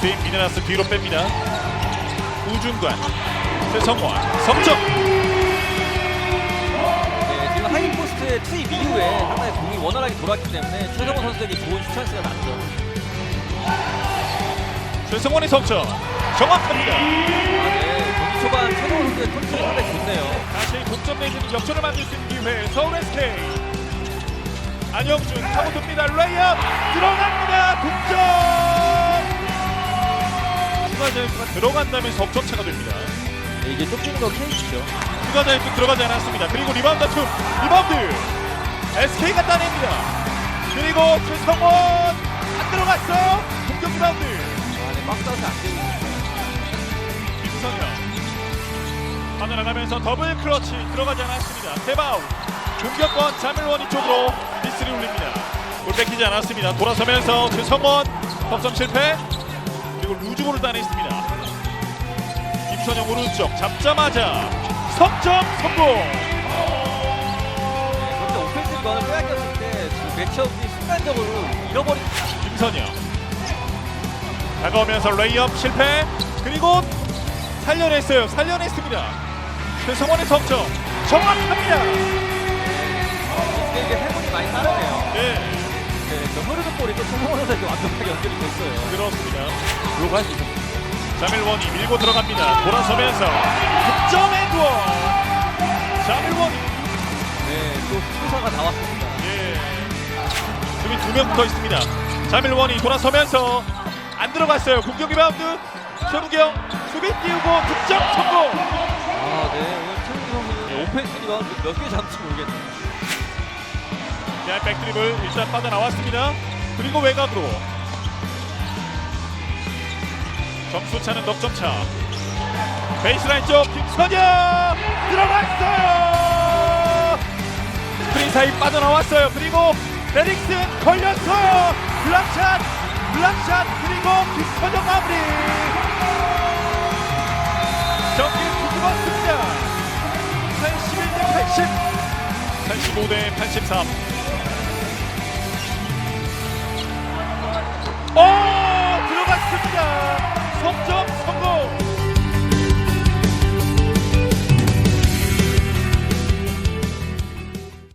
팀 미네라스 뒤로 뺍니다. 우중관, 최성원, 성적. 네, 지금 하이포스트의 투입 이후에 상당히 공이 원활하게 돌았기 때문에 최성원 선수에게 좋은 슈찬스가 났죠. 최성원의 석점 정확합니다. 아, 네. 경기 초반 최성원 선수의 컨트롤이 상당히 좋네요. 다시 동점 내주는 역전을 만들 수 있는 기회 서울 SK 안영준 타고 듭니다 레이업 들어갑니다 동점 추가 자유투가 들어간다면 석점차가 됩니다. 네, 이게 쫓기는 거 케이스죠. 추가 자유투 들어가지 않았습니다. 그리고 리바운드 투 리바운드! SK가 따냅니다. 그리고 최성원! 안 들어갔어요 공격 리바운드! 아, 네, 박스아웃이 안 있습니다. 김선영. 빠져나가면서 더블 클러치 들어가지 않았습니다. 세바우. 공격권 자밀원이 쪽으로 미스를 올립니다. 볼 뺏기지 않았습니다. 돌아서면서 최성원. 덕점 실패 그리고 루즈볼을 따냈습니다. 김선영 오른쪽 잡자마자 석점 성공. 네, 그런데 오펜스 리바운드 빼앗겼을 때 지금 매치업이 순간적으로 잃어버린 김선영 다가오면서 레이업 실패 그리고 살려냈어요. 살려냈습니다. 최성원의 석점 정확합니다. 근데 이게 해본이 많이 따르네요. 네. 네, 그 흐르는 볼이 또 최성원 선수에게 완벽하게 연결이 됐어요. 그렇습니다. 블로그 할수 있었어요. 자밀원이 밀고 들어갑니다. 돌아서면서 득점 앤원 자밀원이 네, 또 수사가 나왔습니다. 예. 수비 두명 붙어 있습니다. 자밀원이 돌아서면서 안 들어갔어요. 공격 리바운드 최무경 수비 띄우고 득점 성공. 아, 네, 오늘 최훈 선수는 오펜스 리바운드 몇 개 잡을지 모르겠네요. 자, 백드립을 일단 빠져나왔습니다. 그리고 외곽으로 점수 차는 넉점 차. 베이스라인 쪽 김선영 들어갔어요. 스크린 사이 빠져나왔어요. 그리고 베릭슨 걸렸어요. 블락샷, 블락샷 그리고 김선영 마무리. 경기를 뒤집었습니다. 81대 80, 85대 83.